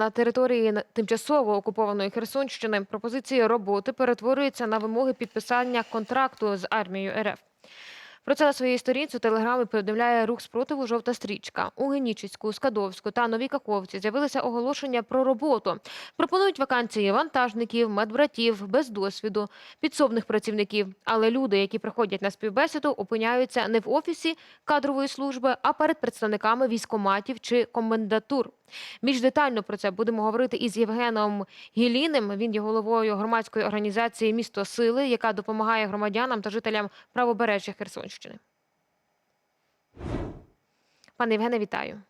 На території тимчасово окупованої Херсонщини пропозиції роботи перетворюються на вимоги підписання контракту з армією РФ. Про це на своїй сторінці у телеграмі повідомляє рух спротиву Жовта стрічка. У Генічеську, Скадовську та Новій Каховці з'явилися оголошення про роботу. Пропонують вакансії вантажників, медбратів, без досвіду, підсобних працівників. Але люди, які приходять на співбесіду, опиняються не в офісі кадрової служби, а перед представниками військоматів чи комендатур. Більш детально про це будемо говорити із Євгеном Гіліним. Він є головою громадської організації Місто Сили, яка допомагає громадянам та жителям правобережжя Херсонщини. Пане Євгене, вітаю.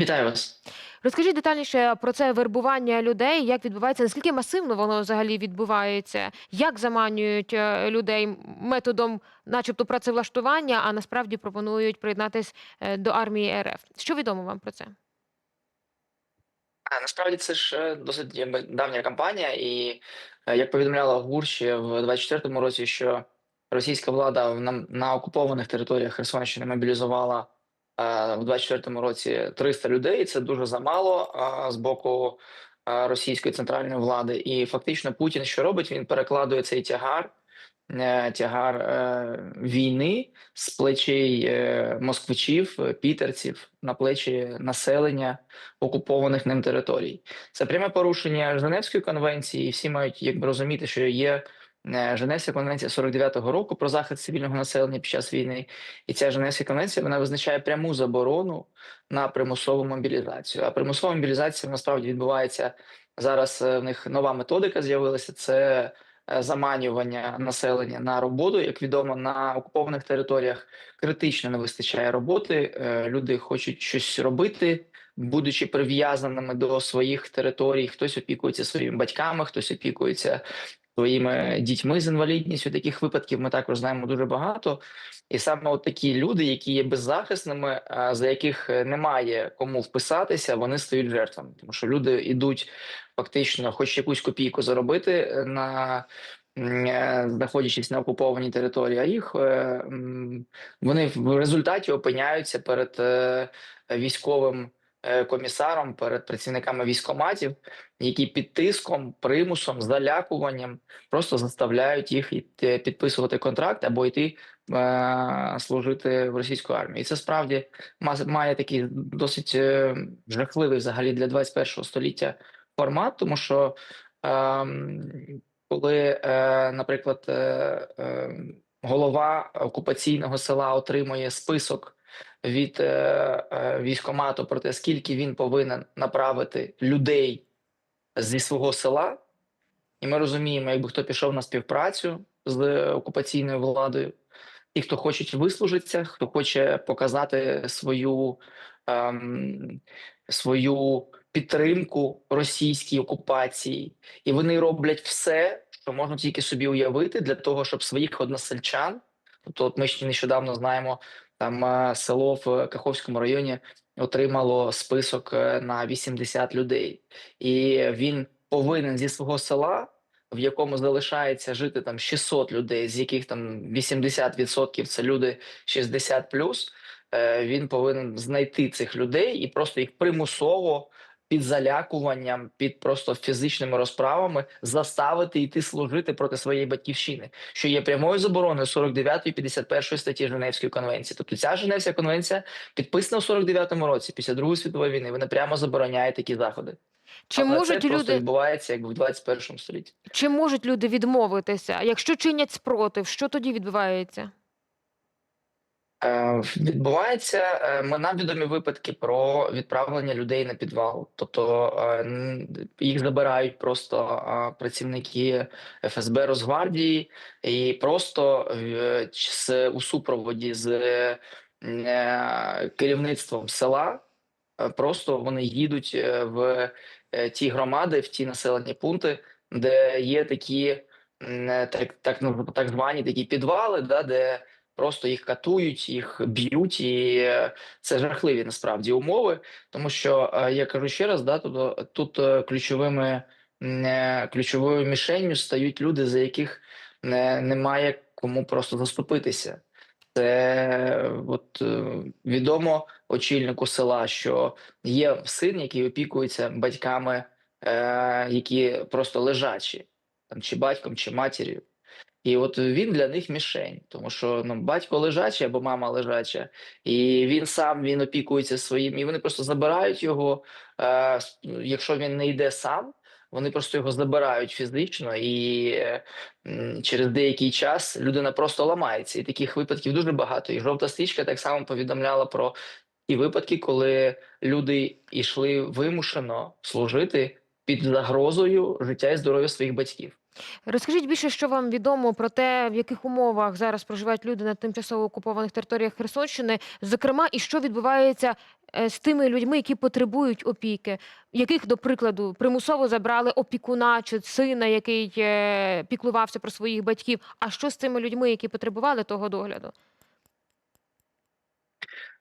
Вітаю вас. Розкажіть детальніше про це вербування людей, як відбувається, наскільки масивно воно взагалі відбувається, як заманюють е, людей методом, начебто, працевлаштування, а насправді пропонують приєднатись е, до армії РФ. Що відомо вам про це? А, насправді це ж е, досить давня кампанія, і як повідомляла ГУР ще в 24-му році, що російська влада на, на окупованих територіях Херсонщини мобілізувала в 24-му році 300 людей. Це дуже замало е, з боку е, російської центральної влади. І фактично Путін що робить? Він перекладує цей тягар. е, Тягар е, війни з плечей е, москвичів, е, пітерців на плечі населення окупованих ним територій. Це пряме порушення Женевської конвенції, і всі мають якби розуміти, що є е, Женевська конвенція 49-го року про захист цивільного населення під час війни. І ця Женевська конвенція вона визначає пряму заборону на примусову мобілізацію. А примусова мобілізація насправді відбувається зараз. е, В них нова методика з'явилася. Це е, заманювання населення на роботу. Як відомо, на окупованих територіях критично не вистачає роботи. е, Люди хочуть щось робити будучи прив'язаними до своїх територій, хтось опікується своїми батьками, хтось опікується своїми дітьми з інвалідністю. Таких випадків ми також знаємо дуже багато. І саме от такі люди, які є беззахисними, а, за яких е, немає кому вписатися, вони стають жертвами, тому що люди йдуть фактично, хоч якусь копійку заробити е, на. е, Знаходячись на окупованій території, а їх вони в результаті опиняються перед військовим комісаром, перед працівниками військоматів, які під тиском, примусом, залякуванням просто заставляють їх підписувати контракт або йти е, служити в російську армію. І це справді ма- має такий досить е, жахливий взагалі для 21 століття формат, тому що ем, коли, е, наприклад, е, е, голова окупаційного села отримує список від е, е, військкомату про те, скільки він повинен направити людей зі свого села, і ми розуміємо, якби хто пішов на співпрацю з окупаційною владою, ті, хто хочуть вислужитися, хто хоче показати свою, ем, свою підтримку російській окупації, і вони роблять все, що можна тільки собі уявити, для того, щоб своїх односельчан, тобто, от ми ще нещодавно знаємо, там е, село в Каховському районі отримало список е, на 80 людей, і він повинен зі свого села, в якому залишається жити там 600 людей, з яких там 80% це люди 60 плюс. Він повинен знайти цих людей і просто їх примусово. Під залякуванням, під просто фізичними розправами заставити йти служити проти своєї батьківщини, що є прямою забороною 49 і 51 статті Женевської конвенції. Тобто ця Женевська конвенція підписана в 49-му році після Другої світової війни. Вона прямо забороняє такі заходи. Чи Але можуть це просто люди відбувається як в 21 столітті. чи можуть люди відмовитися? Якщо чинять спротив, що тоді відбувається? Е, Відбувається е, нам відомі випадки про відправлення людей на підвал. Тобто е, їх забирають просто працівники ФСБ Росгвардії і просто з у супроводі з керівництвом села. Просто вони їдуть в ті громади, в ті населені пункти, де є такі так, так, ну, так звані такі підвали, да, де просто їх катують, їх б'ють, і е, це жахливі насправді умови. Тому що е, я кажу ще раз, да, тут, тут е, ключовими ключовою мішенню стають люди, за яких не, немає кому просто заступитися. Це от відомо очільнику села, що є син, який опікується батьками, е, які просто лежачі, там чи батьком, чи матір'ю. І от він для них мішень, тому що ну, батько лежачий або мама лежача, і він сам він опікується своїм, і вони просто забирають його. Е, якщо він не йде сам, вони просто його забирають фізично, і е, через деякий час людина просто ламається. І таких випадків дуже багато. І жовта стрічка так само повідомляла про ті випадки, коли люди йшли вимушено служити під загрозою життя і здоров'я своїх батьків. Розкажіть більше, що вам відомо про те, в яких умовах зараз проживають люди на тимчасово окупованих територіях Херсонщини, зокрема, і що відбувається е, з тими людьми, які потребують опіки, яких, до прикладу, примусово забрали опікуна чи сина, який е, піклувався про своїх батьків. А що з тими людьми, які потребували того догляду?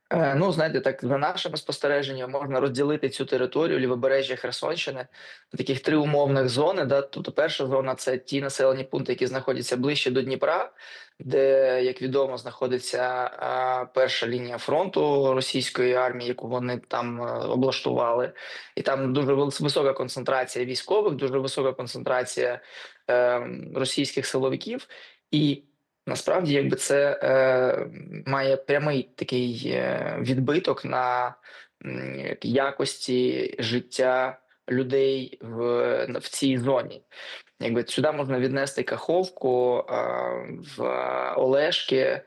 Е, Ну, знаєте, так за нашими спостереженнями можна розділити цю територію лівобережжя Херсонщини на таких три умовних зони. Да? Тобто, перша зона це ті населені пункти, які знаходяться ближче до Дніпра, де, як відомо, знаходиться перша лінія фронту російської армії, яку вони там е, облаштували, і там дуже вис- висока концентрація військових, дуже висока концентрація е, російських силовиків і. Насправді, якби це е, має прямий такий е, відбиток на якості життя людей в, в цій зоні. Якби сюди можна віднести Каховку, е, в Олешки,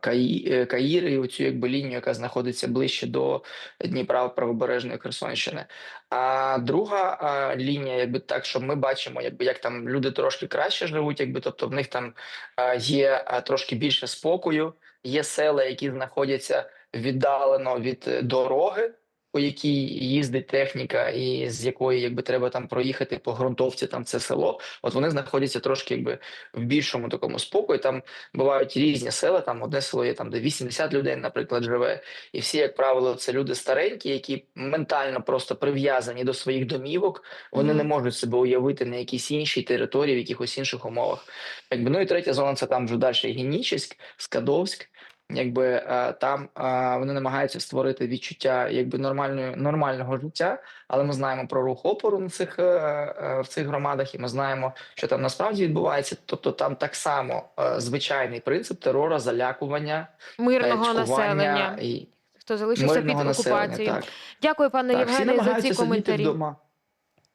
Каї, е, Каїр і оцю якби лінію, яка знаходиться ближче до Дніпра правобережної Херсонщини. А друга а, лінія, якби так, що ми бачимо, якби як там люди трошки краще живуть, якби тобто в них там а, є а, трошки більше спокою, є села, які знаходяться віддалено від е, дороги, по якій їздить техніка, і з якої якби треба там проїхати по ґрунтовці, там це село. От вони знаходяться трошки якби в більшому такому спокої. Там бувають різні села. Там одне село є там, де 80 людей, наприклад, живе. І всі, як правило, це люди старенькі, які ментально просто прив'язані до своїх домівок. Вони Мгм. не можуть себе уявити на якійсь іншій території, в якихось інших умовах. Якби ну і третя зона це там вже далі Генічеськ, Скадовськ. Якби е, там е, вони намагаються створити відчуття якби нормальної нормального життя, але ми знаємо про рух опору на цих е, в цих громадах, і ми знаємо, що там насправді відбувається. Тобто там так само звичайний принцип терора, залякування, Мирного населення, і хто залишився під окупацією. Так. Дякую, пане Так, Євгене, за ці коментарі. вдома.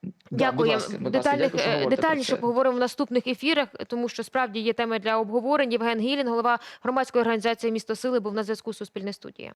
Да, Дякую. ласка, Детальних, дякую, е, детальніше поговоримо в наступних ефірах, тому що справді є теми для обговорень. Євген Гілін, голова громадської організації Місто Сили, був на зв'язку з Суспільне студії.